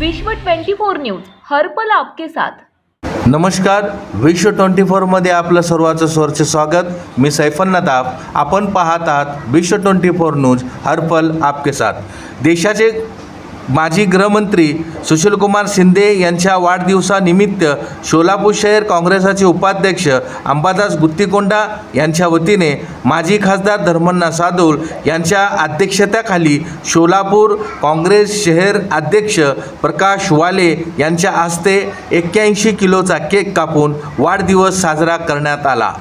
विश्व 24 न्यूज हर्पल आपके साथ. नमस्कार विश्व ट्वेंटी फोरमध्ये आपलं सर्वांचं स्वरचे स्वागत. मी सैफन नदाफ. आपण पाहत आहात विश्व ट्वेंटी फोर न्यूज हरपल आपके साथ. देशाचे माजी गृहमंत्री सुशीलकुमार शिंदे यांच्या वाढदिवसानिमित्त सोलापूर शहर काँग्रेसाचे उपाध्यक्ष अंबादास गुत्तीकोंडा यांच्या वतीने माजी खासदार धर्मन्ना सादोल यांच्या अध्यक्षतेखाली सोलापूर काँग्रेस शहर अध्यक्ष प्रकाश वाले यांच्या हस्ते एक्क्याऐंशी किलोचा केक कापून वाढदिवस साजरा करण्यात आला.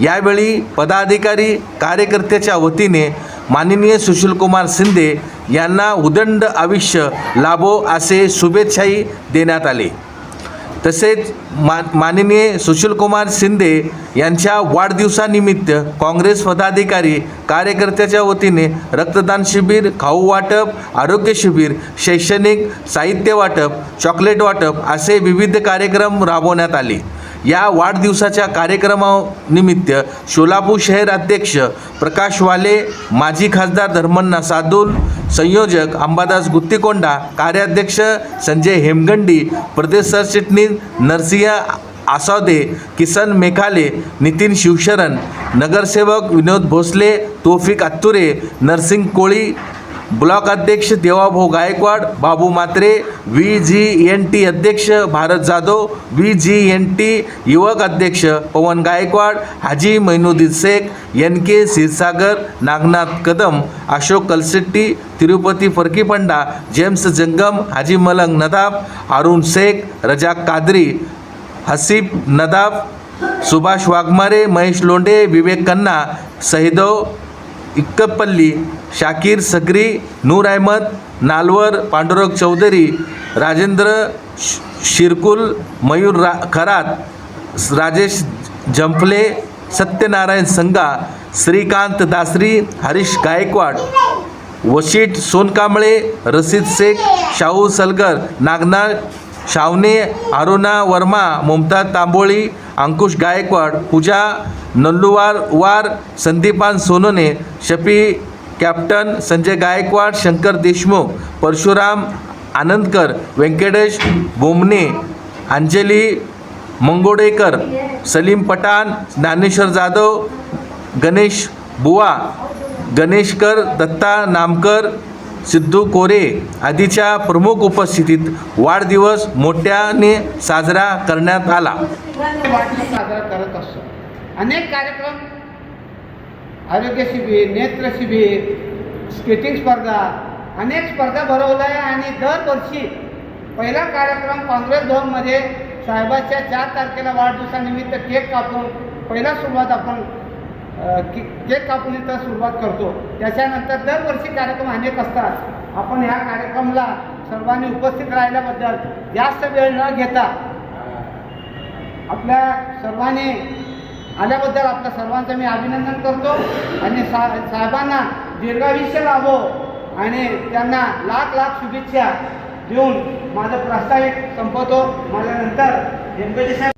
यावेळी पदाधिकारी कार्यकर्त्याच्या वतीने माननीय सुशीलकुमार शिंदे यांना उदंड आयुष्य लाभो असे शुभेच्छाही देण्यात आले. तसेच मा माननीय सुशीलकुमार शिंदे यांच्या वाढदिवसानिमित्त काँग्रेस पदाधिकारी कार्यकर्त्याच्या वतीने रक्तदान शिबिर खाऊ वाटप आरोग्य शिबिर शैक्षणिक साहित्य वाटप चॉकलेट वाटप असे विविध कार्यक्रम राबवण्यात आले. या वाढदिवसाच्या कार्यक्रमानिमित्त सोलापूर शहर अध्यक्ष प्रकाश वाले माजी खासदार धर्मन्ना सादुल संयोजक अंबादास गुत्तीकोंडा कार्याध्यक्ष संजय हेमगंडी प्रदेश सरचिटणीस नरसिंह आसावदे किसन मेघाले नितीन शिवशरण नगरसेवक विनोद भोसले तोफिक अत्तुरे नरसिंग कोळी ब्लॉक अध्यक्ष Devabhau Gaikwad Babu Matre V G N T अध्यक्ष Bharat Jadhav V G N T युवक अध्यक्ष Pawan Gaikwad Haji Mainuddin Shaikh N K Kshirsagar Nagnath Kadam Ashok Kalsitti Tirupati Pharkipanda James Jangam Haji Malang नदाब अरुण शेख रजाक कादरी हसीब नदाब सुभाष वाघमारे महेश लोंढे विवेक कन्ना सहिदव इक्कपल्ली शाकीर सगरी नूर अहमद नालवर पांडुरंग चौधरी राजेंद्र शिरकुल मयूर रा खरात राजेश जंफले सत्यनारायण संगा श्रीकांत दासरी हरीश गायकवाड वशीट सोनकांबळे रसीद शेख शाहू सलगर नागनाथ शावने अरुणा वर्मा मुमताज तांबोळी अंकुश गायकवाड पूजा नल्लुवार वार Sandipan Sonone Shafi captain Sanjay Gaikwad Shankar Deshmukh Parshuram Anandkar Venkatesh Bomne Anjali Mangodekar Salim Pathan Dnyaneshwar Jadhav Ganesh Buwa Ganeshkar Datta नामकर Sidhu कोरे आदीच्या प्रमुख उपस्थितीत वाढदिवस मोठ्याने साजरा करण्यात आला. वाढदिवस साजरा करत असतो. अनेक कार्यक्रम आरोग्य शिबिर नेत्र शिबिर स्केटिंग स्पर्धा अनेक स्पर्धा भरवल्या आहे आणि दरवर्षी पहिला कार्यक्रम काँग्रेस भवनमध्ये साहेबाच्या चार तारखेला वाढदिवसानिमित्त केक कापून पहिला सुरुवात आपण के केक कापणीचा सुरुवात करतो त्याच्यानंतर दरवर्षी कार्यक्रम अनेक असतात. आपण ह्या कार्यक्रमाला सर्वांनी उपस्थित राहिल्याबद्दल जास्त वेळ न घेता आपल्या सर्वांनी आल्याबद्दल आपल्या सर्वांचं मी अभिनंदन करतो. आणि सा साहेबांना दीर्घायुष्य लाभो आणि त्यांना लाख लाख शुभेच्छा देऊन माझं प्रास्ताविक संपवतो. माझ्यानंतर एमपीडी साहेब